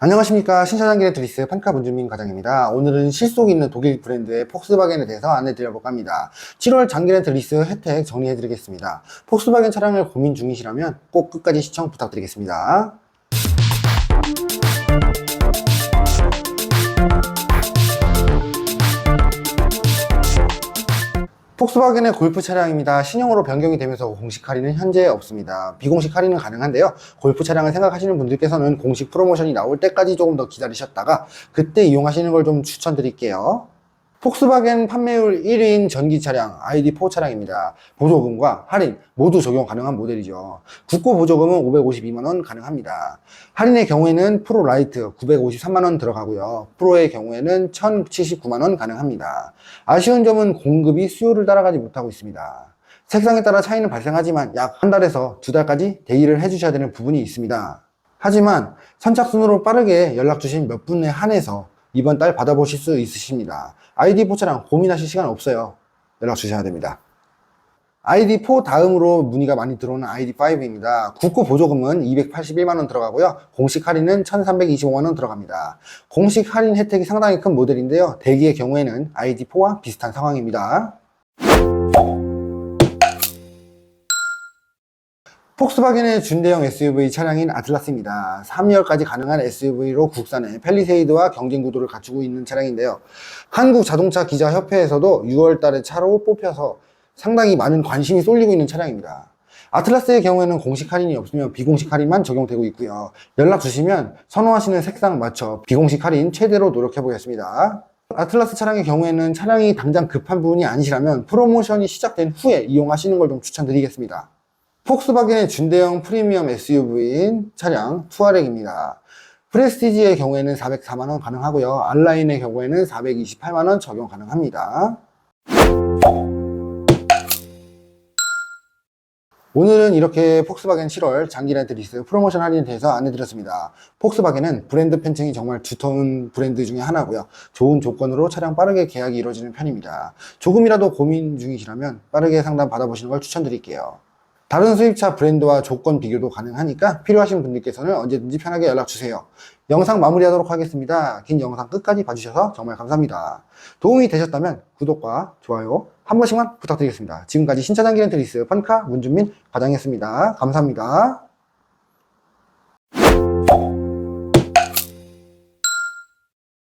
안녕하십니까 신차장기의 드리스 판카 문준민 과장입니다. 오늘은 실속 있는 독일 브랜드의 폭스바겐에 대해서 안내 드려볼까 합니다. 7월 장기렌트 리스 혜택 정리해 드리겠습니다. 폭스바겐 차량을 고민 중이시라면 꼭 끝까지 시청 부탁드리겠습니다. 폭스바겐의 골프 차량입니다. 신형으로 변경이 되면서 공식 할인은 현재 없습니다. 비공식 할인은 가능한데요. 골프 차량을 생각하시는 분들께서는 공식 프로모션이 나올 때까지 조금 더 기다리셨다가 그때 이용하시는 걸 좀 추천드릴게요. 폭스바겐 판매율 1위인 전기 차량 ID4 차량입니다. 보조금과 할인 모두 적용 가능한 모델이죠. 국고 보조금은 552만원 가능합니다. 할인의 경우에는 프로 라이트 953만원 들어가고요. 프로의 경우에는 1079만원 가능합니다. 아쉬운 점은 공급이 수요를 따라가지 못하고 있습니다. 색상에 따라 차이는 발생하지만 약 한 달에서 두 달까지 대기를 해주셔야 되는 부분이 있습니다. 하지만 선착순으로 빠르게 연락 주신 몇 분에 한해서 이번 달 받아보실 수 있으십니다. ID4 차량 고민하실 시간 없어요. 연락 주셔야 됩니다. ID4 다음으로 문의가 많이 들어오는 ID5입니다. 국고 보조금은 281만원 들어가고요. 공식 할인은 1325만원 들어갑니다. 공식 할인 혜택이 상당히 큰 모델인데요. 대기의 경우에는 ID4와 비슷한 상황입니다. 폭스바겐의 준대형 SUV 차량인 아틀라스입니다. 3열까지 가능한 SUV로 국산의 펠리세이드와 경쟁 구도를 갖추고 있는 차량인데요. 한국 자동차 기자 협회에서도 6월 달에 차로 뽑혀서 상당히 많은 관심이 쏠리고 있는 차량입니다. 아틀라스의 경우에는 공식 할인이 없으며 비공식 할인만 적용되고 있고요. 연락 주시면 선호하시는 색상 맞춰 비공식 할인 최대로 노력해 보겠습니다. 아틀라스 차량의 경우에는 차량이 당장 급한 부분이 아니시라면 프로모션이 시작된 후에 이용하시는 걸 좀 추천드리겠습니다. 폭스바겐의 준대형 프리미엄 SUV인 차량 투아렉입니다. 프레스티지의 경우에는 404만원 가능하고요. 알라인의 경우에는 428만원 적용 가능합니다. 오늘은 이렇게 폭스바겐 7월 장기 렌트 리스 프로모션 할인에 대해서 안내드렸습니다. 폭스바겐은 브랜드 팬층이 정말 두터운 브랜드 중에 하나고요. 좋은 조건으로 차량 빠르게 계약이 이루어지는 편입니다. 조금이라도 고민 중이시라면 빠르게 상담 받아보시는 걸 추천드릴게요. 다른 수입차 브랜드와 조건 비교도 가능하니까 필요하신 분들께서는 언제든지 편하게 연락주세요. 영상 마무리하도록 하겠습니다. 긴 영상 끝까지 봐주셔서 정말 감사합니다. 도움이 되셨다면 구독과 좋아요 한 번씩만 부탁드리겠습니다. 지금까지 신차장 기렌트리스 판카 문준민 과장이었습니다. 감사합니다.